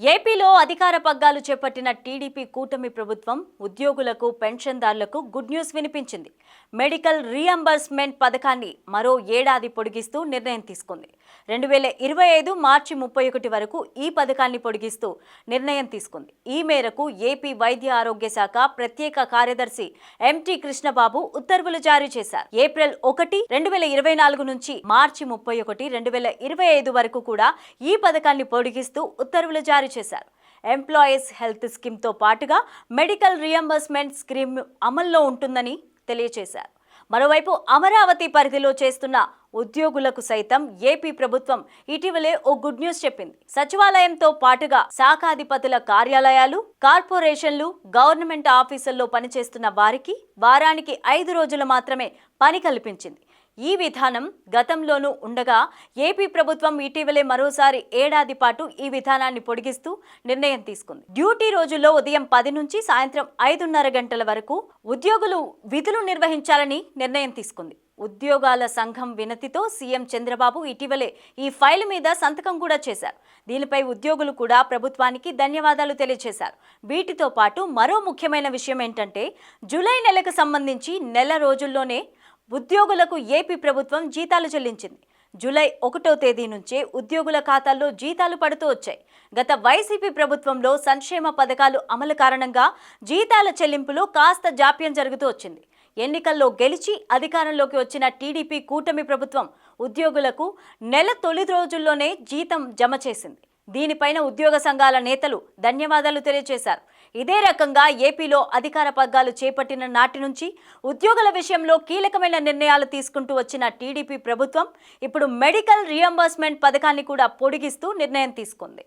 ఏపీలో అధికార పగ్గాలు చేపట్టిన టీడీపీ కూటమి ప్రభుత్వం ఉద్యోగులకు పెన్షన్దారులకు గుడ్ న్యూస్ వినిపించింది. మెడికల్ రీఎంబర్స్మెంట్ పథకాన్ని మరో ఏడాది పొడిగిస్తూ నిర్ణయం తీసుకుంది. రెండు వేల ఇరవై ఐదు మార్చి ముప్పై ఒకటి వరకు ఈ పథకాన్ని పొడిగిస్తూ నిర్ణయం తీసుకుంది. ఈ మేరకు ఏపీ వైద్య ఆరోగ్య శాఖ ప్రత్యేక కార్యదర్శి ఎంటీ కృష్ణబాబు ఉత్తర్వులు జారీ చేశారు. ఏప్రిల్ ఒకటి రెండు వేల ఇరవై నాలుగు నుంచి మార్చి ముప్పై ఒకటి రెండు వేల ఇరవై ఐదు వరకు కూడా ఈ పథకాన్ని పొడిగిస్తూ ఉత్తర్వులు జారీ చేశారు. ఎంప్లాయీస్ హెల్త్ స్కీమ్తో పాటుగా మెడికల్ రియంబర్స్మెంట్ స్కీమ్ అమల్లో ఉంటుందని తెలియజేశారు. మరోవైపు అమరావతి పరిధిలో చేస్తున్న ఉద్యోగులకు సైతం ఏపీ ప్రభుత్వం ఇటీవలే ఓ గుడ్ న్యూస్ చెప్పింది. సచివాలయంతో పాటుగా శాఖాధిపతుల కార్యాలయాలు కార్పొరేషన్లు గవర్నమెంట్ ఆఫీసుల్లో పనిచేస్తున్న వారికి వారానికి ఐదు రోజులు మాత్రమే పని కల్పించింది. ఈ విధానం గతంలోనూ ఉండగా ఏపీ ప్రభుత్వం ఇటీవలే మరోసారి ఏడాది పాటు ఈ విధానాన్ని పొడిగిస్తూ నిర్ణయం తీసుకుంది. డ్యూటీ రోజుల్లో ఉదయం పది నుంచి సాయంత్రం ఐదున్నర గంటల వరకు ఉద్యోగులు విధులు నిర్వహించాలని నిర్ణయం తీసుకుంది. ఉద్యోగాల సంఘం వినతితో సీఎం చంద్రబాబు ఇటీవలే ఈ ఫైల్ మీద సంతకం కూడా చేశారు. దీనిపై ఉద్యోగులు కూడా ప్రభుత్వానికి ధన్యవాదాలు తెలియజేశారు. వీటితో పాటు మరో ముఖ్యమైన విషయం ఏంటంటే జూలై నెలకు సంబంధించి నెల రోజుల్లోనే ఉద్యోగులకు ఏపీ ప్రభుత్వం జీతాలు చెల్లించింది. జూలై ఒకటో తేదీ నుంచే ఉద్యోగుల ఖాతాల్లో జీతాలు పడుతూ వచ్చాయి. గత వైసీపీ ప్రభుత్వంలో సంక్షేమ పథకాలు అమలు కారణంగా జీతాల చెల్లింపులో కాస్త జాప్యం జరుగుతూ వచ్చింది. ఎన్నికల్లో గెలిచి అధికారంలోకి వచ్చిన టీడీపీ కూటమి ప్రభుత్వం ఉద్యోగులకు నెల తొలి రోజుల్లోనే జీతం జమ చేసింది. దీనిపైన ఉద్యోగ సంఘాల నేతలు ధన్యవాదాలు తెలియజేశారు. ఇదే రకంగా ఏపీలో అధికార పగ్గాలు చేపట్టిన నాటి నుంచి ఉద్యోగుల విషయంలో కీలకమైన నిర్ణయాలు తీసుకుంటూ వచ్చిన టీడీపీ ప్రభుత్వం ఇప్పుడు మెడికల్ రియంబర్స్మెంట్ పథకాన్ని కూడా పొడిగిస్తూ నిర్ణయం తీసుకుంది.